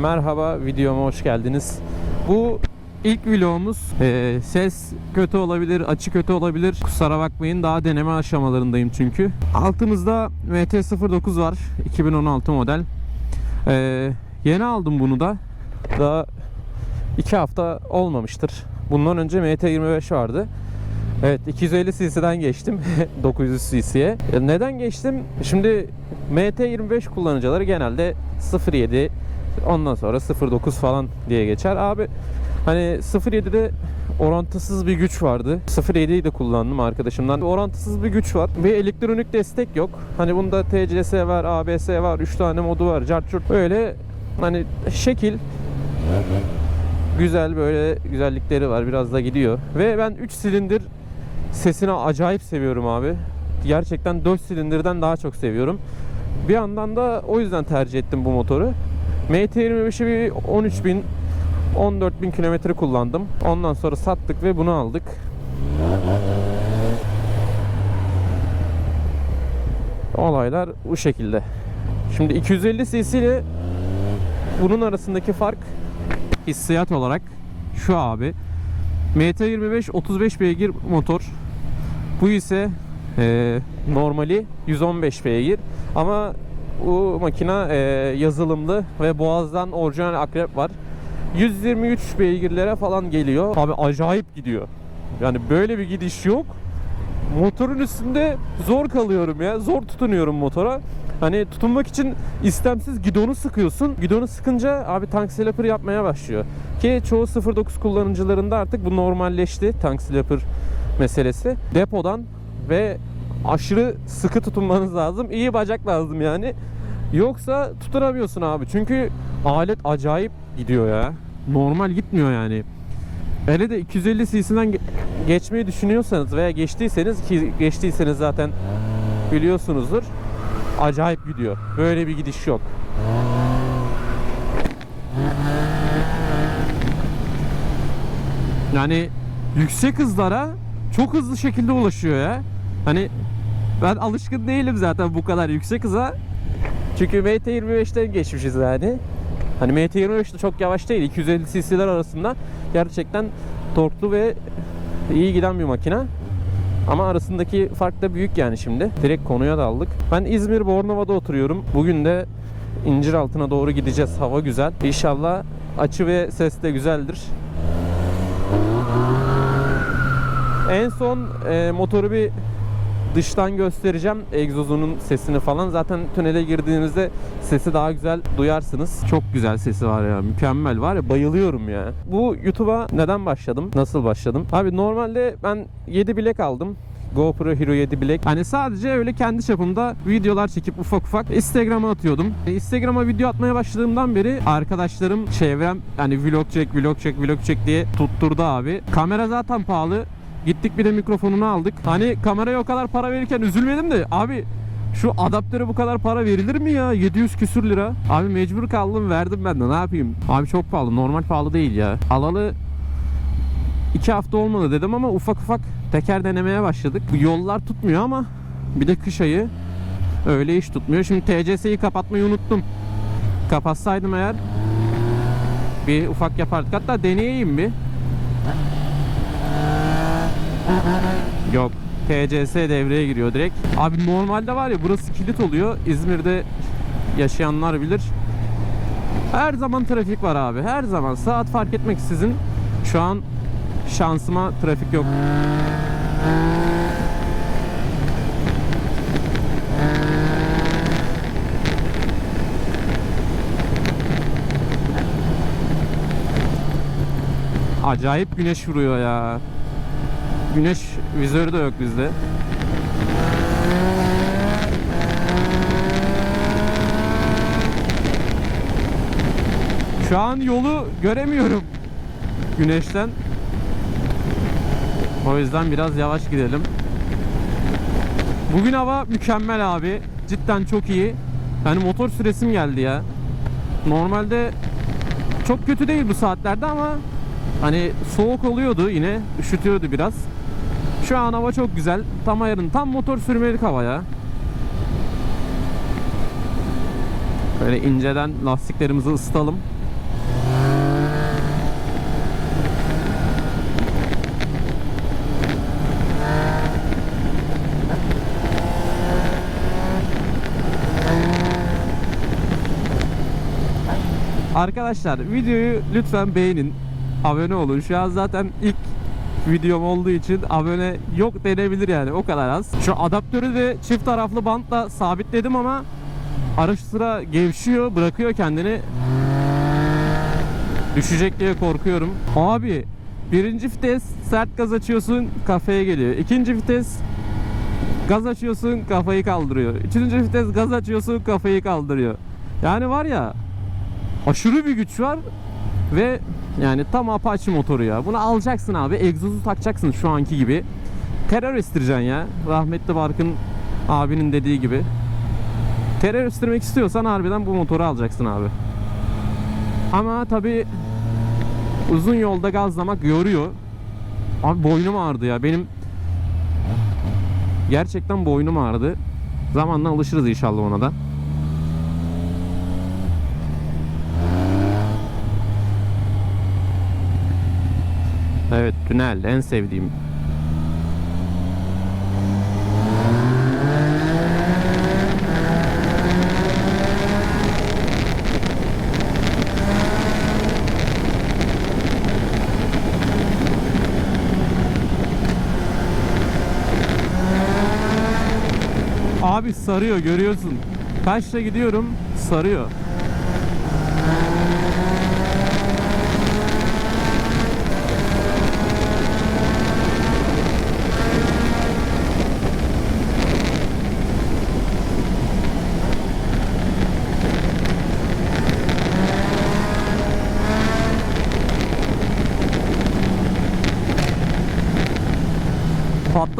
Merhaba, videoma hoş geldiniz. Bu ilk vlogumuz. Ee, ses kötü olabilir, açı kötü olabilir. Kusura bakmayın, daha deneme aşamalarındayım çünkü. Altımızda MT-09 var, 2016 model. Ee, yeni aldım bunu da. Daha 2 hafta olmamıştır. Bundan önce MT-25 vardı. Evet 250 cc'den geçtim 900 cc'ye. Neden geçtim? Şimdi MT25 kullanıcıları genelde 07 ondan sonra 09 falan diye geçer. Abi hani 07'de orantısız bir güç vardı. 07'yi de kullandım arkadaşımdan. Orantısız bir güç var. Bir elektronik destek yok. Hani bunda TCS var, ABS var, 3 tane modu var. Cart curt. Böyle hani şekil güzel böyle güzellikleri var. Biraz da gidiyor. Ve ben 3 silindir sesini acayip seviyorum abi. Gerçekten 4 silindirden daha çok seviyorum. Bir yandan da o yüzden tercih ettim bu motoru. MT25'i bir 13 bin 14 bin kilometre kullandım. Ondan sonra sattık ve bunu aldık. Olaylar bu şekilde. Şimdi 250 cc ile bunun arasındaki fark hissiyat olarak şu abi. MT25 35 beygir motor. Bu ise e, normali 115 beygir. Ama bu makina e, yazılımlı ve boğazdan orijinal akrep var. 123 beygirlere falan geliyor. Abi acayip gidiyor. Yani böyle bir gidiş yok. Motorun üstünde zor kalıyorum ya. Zor tutunuyorum motora. Hani tutunmak için istemsiz gidonu sıkıyorsun. Gidonu sıkınca abi tank slapper yapmaya başlıyor. Ki çoğu 09 kullanıcılarında artık bu normalleşti tank slapper meselesi. Depodan ve aşırı sıkı tutunmanız lazım. İyi bacak lazım yani. Yoksa tutunamıyorsun abi. Çünkü alet acayip gidiyor ya. Normal gitmiyor yani. Hele de 250 cc'den ge- geçmeyi düşünüyorsanız veya geçtiyseniz ki geçtiyseniz zaten biliyorsunuzdur. Acayip gidiyor. Böyle bir gidiş yok. Yani yüksek hızlara çok hızlı şekilde ulaşıyor ya. Hani ben alışkın değilim zaten bu kadar yüksek hıza. Çünkü MT25'ten geçmişiz yani. Hani MT25 de çok yavaş değil. 250 cc'ler arasında gerçekten torklu ve iyi giden bir makine. Ama arasındaki fark da büyük yani şimdi. Direkt konuya daldık. Ben İzmir Bornova'da oturuyorum. Bugün de incir altına doğru gideceğiz. Hava güzel. İnşallah açı ve ses de güzeldir. En son e, motoru bir dıştan göstereceğim egzozunun sesini falan. Zaten tünele girdiğinizde sesi daha güzel duyarsınız. Çok güzel sesi var ya. Mükemmel var ya bayılıyorum ya. Bu YouTube'a neden başladım? Nasıl başladım? Abi normalde ben 7 bilek aldım. GoPro Hero 7 Black. Hani sadece öyle kendi çapımda videolar çekip ufak ufak Instagram'a atıyordum. E, Instagram'a video atmaya başladığımdan beri arkadaşlarım, çevrem hani vlog çek, vlog çek, vlog çek diye tutturdu abi. Kamera zaten pahalı. Gittik bir de mikrofonunu aldık. Hani kameraya o kadar para verirken üzülmedim de abi şu adaptöre bu kadar para verilir mi ya? 700 küsür lira. Abi mecbur kaldım verdim ben de ne yapayım? Abi çok pahalı. Normal pahalı değil ya. Alalı 2 hafta olmadı dedim ama ufak ufak teker denemeye başladık. Yollar tutmuyor ama bir de kış ayı öyle iş tutmuyor. Şimdi TCS'yi kapatmayı unuttum. Kapatsaydım eğer bir ufak yapardık. Hatta deneyeyim bir. Yok. TCS devreye giriyor direkt. Abi normalde var ya burası kilit oluyor. İzmir'de yaşayanlar bilir. Her zaman trafik var abi. Her zaman. Saat fark etmeksizin. Şu an şansıma trafik yok. Acayip güneş vuruyor ya. Güneş vizörü de yok bizde. Şu an yolu göremiyorum güneşten. O yüzden biraz yavaş gidelim. Bugün hava mükemmel abi. Cidden çok iyi. Yani motor süresim geldi ya. Normalde çok kötü değil bu saatlerde ama hani soğuk oluyordu yine. Üşütüyordu biraz. Şu an hava çok güzel. Tam ayarın. Tam motor sürmelik hava ya. Böyle inceden lastiklerimizi ısıtalım. Arkadaşlar videoyu lütfen beğenin. Abone olun. Şu an zaten ilk videom olduğu için abone yok denebilir yani o kadar az. Şu adaptörü de çift taraflı bantla sabitledim ama ara sıra gevşiyor, bırakıyor kendini. Düşecek diye korkuyorum. Abi birinci vites sert gaz açıyorsun kafeye geliyor. İkinci vites gaz açıyorsun kafayı kaldırıyor. Üçüncü vites gaz açıyorsun kafayı kaldırıyor. Yani var ya aşırı bir güç var ve yani tam Apache motoru ya. Bunu alacaksın abi. Egzozu takacaksın şu anki gibi. Terör estireceksin ya. Rahmetli Barkın abinin dediği gibi. Terör estirmek istiyorsan harbiden bu motoru alacaksın abi. Ama tabi uzun yolda gazlamak yoruyor. Abi boynum ağrıdı ya. Benim gerçekten boynum ağrıdı. Zamanla alışırız inşallah ona da. Evet tünel en sevdiğim. Abi sarıyor görüyorsun. Kaçta gidiyorum sarıyor.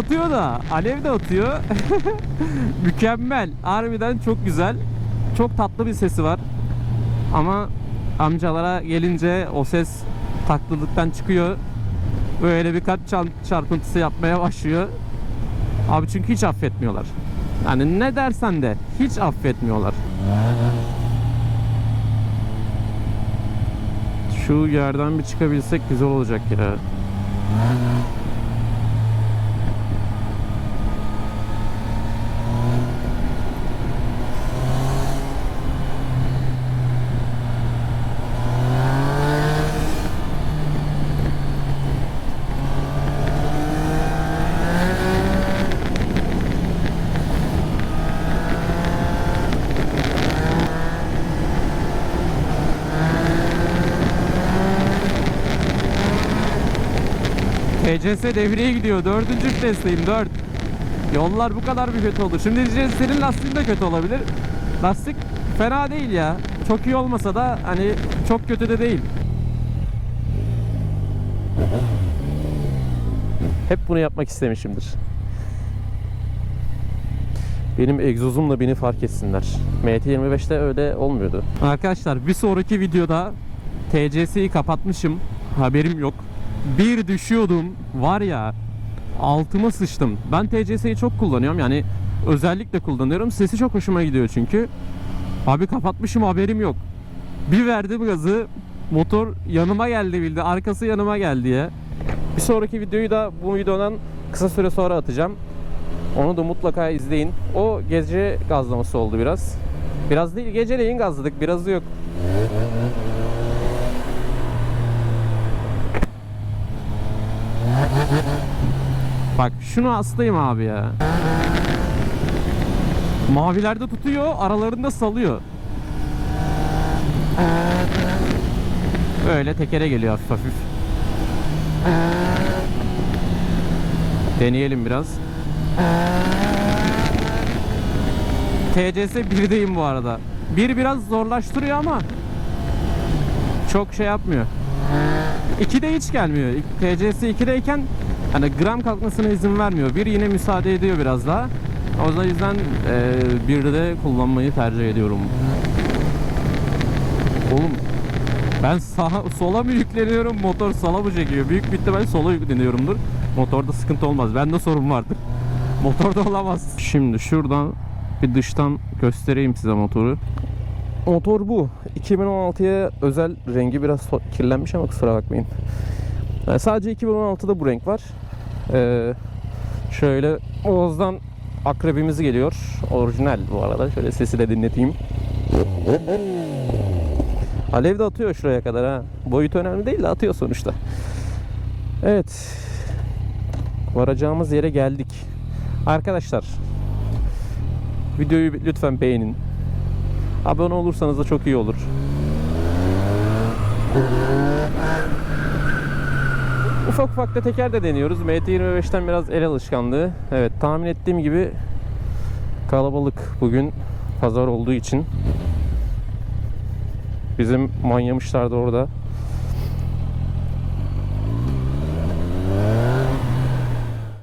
Patlatıyor da alev de atıyor. Mükemmel. Harbiden çok güzel. Çok tatlı bir sesi var. Ama amcalara gelince o ses taklılıktan çıkıyor. Böyle bir kalp çarp- çarpıntısı yapmaya başlıyor. Abi çünkü hiç affetmiyorlar. Yani ne dersen de hiç affetmiyorlar. Şu yerden bir çıkabilsek güzel olacak ya. TCS devreye gidiyor. Dördüncü vitesteyim. Dört. Yollar bu kadar bir kötü olur. Şimdi diyeceğiz senin lastiğin de kötü olabilir. Lastik fena değil ya. Çok iyi olmasa da hani çok kötü de değil. Hep bunu yapmak istemişimdir. Benim egzozumla beni fark etsinler. MT25'te öyle olmuyordu. Arkadaşlar bir sonraki videoda TCS'yi kapatmışım. Haberim yok. Bir düşüyordum var ya altıma sıçtım. Ben TCS'yi çok kullanıyorum yani özellikle kullanıyorum. Sesi çok hoşuma gidiyor çünkü. Abi kapatmışım haberim yok. Bir verdim gazı motor yanıma geldi bildi. Arkası yanıma geldi ya. Bir sonraki videoyu da bu videodan kısa süre sonra atacağım. Onu da mutlaka izleyin. O gece gazlaması oldu biraz. Biraz değil geceleyin gazladık. Birazı yok. Bak şunu hastayım abi ya. Mavilerde tutuyor, aralarında salıyor. Böyle tekere geliyor hafif hafif. Deneyelim biraz. TCS 1'deyim bu arada. 1 biraz zorlaştırıyor ama çok şey yapmıyor. 2'de hiç gelmiyor. TCS 2'deyken hani gram kalkmasına izin vermiyor. Bir yine müsaade ediyor biraz daha. O yüzden e, bir de kullanmayı tercih ediyorum. Oğlum ben sağa, sola mı yükleniyorum motor sola mı çekiyor? Büyük bir ihtimal sola yükleniyorumdur. Motorda sıkıntı olmaz. Bende sorun vardır. Motorda olamaz. Şimdi şuradan bir dıştan göstereyim size motoru. Motor bu. 2016'ya özel rengi biraz kirlenmiş ama kusura bakmayın. Yani sadece 2016'da bu renk var. Ee, şöyle Oğuz'dan akrebimiz geliyor. Orijinal bu arada. Şöyle sesi de dinleteyim. Alev de atıyor şuraya kadar ha. Boyut önemli değil de atıyor sonuçta. Evet. Varacağımız yere geldik. Arkadaşlar videoyu lütfen beğenin. Abone olursanız da çok iyi olur. Ufak ufak da teker de deniyoruz. MT25'ten biraz el alışkanlığı. Evet tahmin ettiğim gibi kalabalık bugün pazar olduğu için. Bizim manyamışlar da orada.